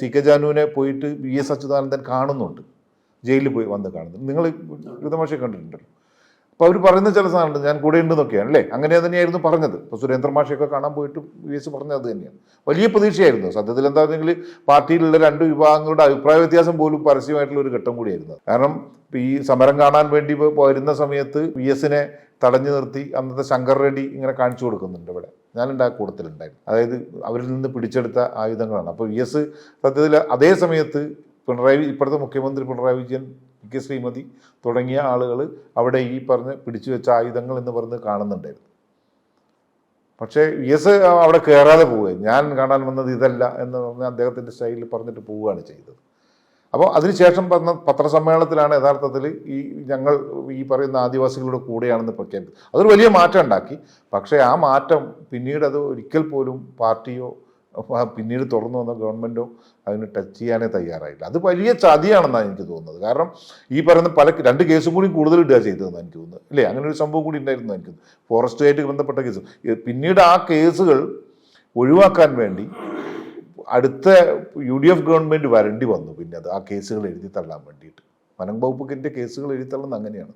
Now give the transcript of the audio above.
C K ജാനുവിനെ പോയിട്ട് V S Achuthanandan കാണുന്നുണ്ട്. ജയിലിൽ പോയി വന്ന് കാണുന്നുണ്ട്. നിങ്ങൾ യുദ്ധമാഷെ കണ്ടിട്ടുണ്ടല്ലോ. അപ്പോൾ അവർ പറയുന്ന ചില സാധനമുണ്ട് ഞാൻ കൂടെ ഉണ്ടെന്നൊക്കെയാണ് അല്ലേ? അങ്ങനെ തന്നെയായിരുന്നു പറഞ്ഞത്. ഇപ്പോൾ സുരേന്ദ്ര മാഷയൊക്കെ കാണാൻ പോയിട്ട് വി എസ് പറഞ്ഞത് തന്നെയാണ്. വലിയ പ്രതീക്ഷയായിരുന്നു. സത്യത്തിൽ എന്താണെന്നെങ്കിൽ പാർട്ടിയിലുള്ള രണ്ട് വിഭാഗങ്ങളുടെ അഭിപ്രായ വ്യത്യാസം പോലും പരസ്യമായിട്ടുള്ള ഒരു ഘട്ടം കൂടിയായിരുന്നു. കാരണം ഈ സമരം കാണാൻ വേണ്ടി വരുന്ന സമയത്ത് വി എസിനെ തടഞ്ഞു നിർത്തി അന്നത്തെ ശങ്കർ റെഡ്ഡി ഇങ്ങനെ കാണിച്ചു കൊടുക്കുന്നുണ്ട് ഇവിടെ. ഞാനുണ്ട് ആ കൂട്ടത്തിലുണ്ടായിരുന്നു അതായത് അവരിൽ നിന്ന് പിടിച്ചെടുത്ത ആയുധങ്ങളാണ്. അപ്പോൾ വി എസ് സത്യത്തിൽ അതേ സമയത്ത് പിണറായി ഇപ്പോഴത്തെ മുഖ്യമന്ത്രി പിണറായി വിജയൻ പി കെ ശ്രീമതി തുടങ്ങിയ ആളുകൾ അവിടെ ഈ പറഞ്ഞ് പിടിച്ചു വെച്ച ആയുധങ്ങൾ എന്ന് പറഞ്ഞ് കാണുന്നുണ്ടായിരുന്നു. പക്ഷേ വി എസ് അവിടെ കയറാതെ പോവുകയും. ഞാൻ കാണാൻ വന്നത് ഇതല്ല എന്ന് പറഞ്ഞ് അദ്ദേഹത്തിന്റെ സ്റ്റൈലിൽ പറഞ്ഞിട്ട് പോവുകയാണ് ചെയ്തത്. അപ്പോൾ അതിനുശേഷം പറഞ്ഞ പത്രസമ്മേളനത്തിലാണ് യഥാർത്ഥത്തിൽ ഈ ഞങ്ങൾ ഈ പറയുന്ന ആദിവാസികളുടെ കൂടെയാണെന്ന് പ്രഖ്യാപിച്ചത്. അതൊരു വലിയ മാറ്റം ഉണ്ടാക്കി. പക്ഷേ ആ മാറ്റം പിന്നീട് അത് ഒരിക്കൽ പോലും പാർട്ടിയോ പിന്നീട് തുറന്നു വന്ന ഗവൺമെന്റോ അതിന് ടച്ച് ചെയ്യാനേ തയ്യാറായില്ല. അത് വലിയ ചതിയാണെന്നാണ് എനിക്ക് തോന്നുന്നത്. കാരണം ഈ പറയുന്ന പല രണ്ട് കേസും കൂടി കൂടുതൽ ഇടുക ചെയ്തതെന്ന് എനിക്ക് തോന്നുന്നത്. അല്ലേ അങ്ങനെ ഒരു സംഭവം കൂടി ഉണ്ടായിരുന്നു എനിക്ക് ഫോറസ്റ്റുമായിട്ട് ബന്ധപ്പെട്ട കേസ്. പിന്നീട് ആ കേസുകൾ ഒഴിവാക്കാൻ വേണ്ടി അടുത്ത യു ഡി എഫ് ഗവൺമെന്റ് വരേണ്ടി വന്നു. പിന്നെ അത് ആ കേസുകൾ എഴുതി തള്ളാൻ വേണ്ടിയിട്ട്. വനം വകുപ്പിന്റെ കേസുകൾ എഴുതി തള്ളുന്നത് അങ്ങനെയാണ്.